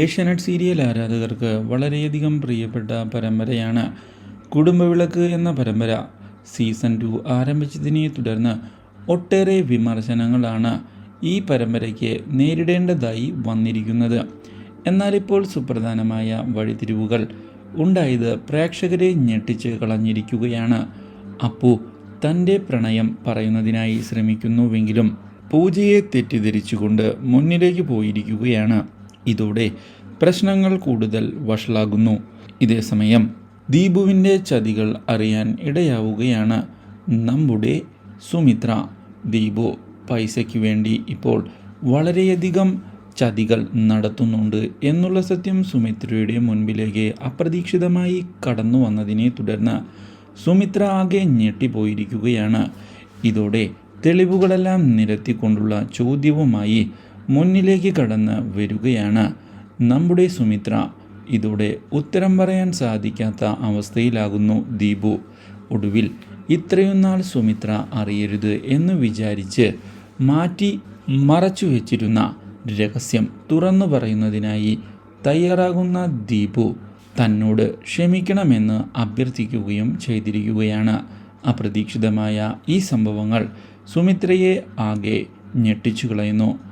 Asianet serial ആരാധകർക്ക് വളരെയധികം പ്രിയപ്പെട്ട പരമ്പരയാണ് കുടുംബവിളക്ക് എന്ന പരമ്പര. സീസൺ ടു ആരംഭിച്ചതിനെ തുടർന്ന് ഒട്ടേറെ വിമർശനങ്ങളാണ് ഈ പരമ്പരയ്ക്ക് നേരിടേണ്ടതായി വന്നിരിക്കുന്നത്. എന്നാൽ ഇപ്പോൾ സുപ്രധാനമായ വഴിത്തിരിവുകൾ ഉണ്ടായത് പ്രേക്ഷകരെ ഞെട്ടിച്ച് കളഞ്ഞിരിക്കുകയാണ്. അപ്പു തന്റെ പ്രണയം പറയുന്നതിനായി ശ്രമിക്കുന്നുവെങ്കിലും പൂജയെ തെറ്റിദ്ധരിച്ചുകൊണ്ട് മുന്നിലേക്ക് പോയിരിക്കുകയാണ്. ഇതോടെ പ്രശ്നങ്ങൾ കൂടുതൽ വഷളാകുന്നു. ഇതേസമയം ദീപുവിന്റെ ചതികൾ അറിയാൻ ഇടയാവുകയാണ്. നമ്മുടെ സുമിത്ര ദീപു പൈസയ്ക്ക് വേണ്ടി ഇപ്പോൾ വളരെയധികം ചതികൾ നടത്തുന്നുണ്ട് എന്നുള്ള സത്യം സുമിത്രയുടെ മുൻപിലേക്ക് അപ്രതീക്ഷിതമായി കടന്നു വന്നതിനെ തുടർന്ന് സുമിത്ര ആകെ ഞെട്ടിപ്പോയിരിക്കുകയാണ്. ഇതോടെ തെളിവുകളെല്ലാം നിരത്തിക്കൊണ്ടുള്ള ചോദ്യവുമായി മുന്നിലേക്ക് കടന്ന് വരികയാണ്. നമ്മുടെ സുമിത്ര ഇതോടെ ഉത്തരം പറയാൻ സാധിക്കാത്ത അവസ്ഥയിലാകുന്നു ദീപു. ഒടുവിൽ ഇത്രയും നാൾ സുമിത്ര അറിയരുത് എന്ന് വിചാരിച്ച് മാറ്റി മറച്ചു വെച്ചിരുന്ന രഹസ്യം തുറന്നു പറയുന്നതിനായി തയ്യാറാകുന്ന ദീപു തന്നോട് ക്ഷമിക്കണമെന്ന് അഭ്യർത്ഥിക്കുകയും ചെയ്തിരിക്കുകയാണ്. അപ്രതീക്ഷിതമായ ഈ സംഭവങ്ങൾ സുമിത്രയെ ആകെ ഞെട്ടിച്ചു കളയുന്നു